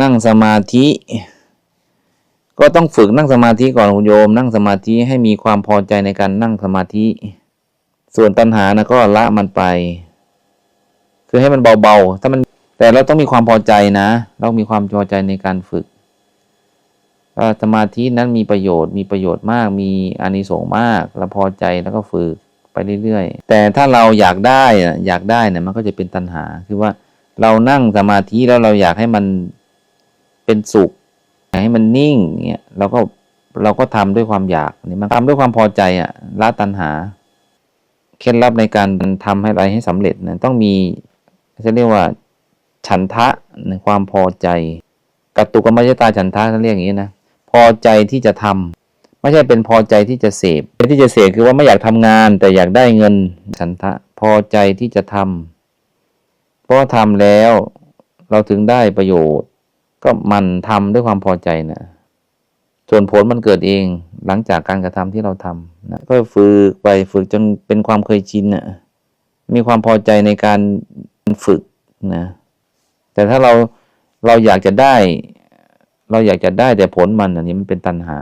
นั่งสมาธิ ก็ต้องฝึกนั่งสมาธิก่อนคุณโยม นั่งสมาธิให้มีความพอใจในการนั่งสมาธิ ส่วนตัณหานะก็ละมันไป คือให้มันเบาๆถ้ามันแต่เราต้องมีความพอใจนะ เรามีความพอใจในการฝึกสมาธินั้นมีประโยชน์ มีประโยชน์มาก มีอานิสงส์มากเราพอใจแล้วก็ฝึกไปเรื่อยๆ แต่ถ้าเราอยากได้อะอยากได้เนี่ยมันก็จะเป็นตัณหา คือว่าเรานั่งสมาธิแล้วเราอยากให้มัน เป็นสุขอยากให้มันนิ่งเนี่ยเราก็เราก็ทำด้วยความอยากนี่มันทำด้วยความพอใจอะละตัณหาเคล็ดลับในการทำให้อะไรให้สำเร็จนะต้องมีจะเรียกว่าฉันทะในความพอใจกัตตุกรรมยตาฉันทะเขาเรียกอย่างนี้นะพอใจที่จะทำไม่ใช่เป็นพอใจที่จะเสพที่จะเสพคือว่าไม่อยากทำงาน แต่อยากได้เงินฉันทะพอใจที่จะทำเพราะว่าทำแล้วเราถึงได้ประโยชน์ ก็มันทำด้วยความพอใจนะส่วนผลมันเกิดเองหลังจากการกระทำที่เราทำนะก็ฝึกไปฝึกจนเป็นความเคยชินนะมีความพอใจในการฝึกนะแต่ถ้าเราเราอยากจะได้ เราอยากจะได้แต่ผลมันอันนี้มันเป็นตัณหา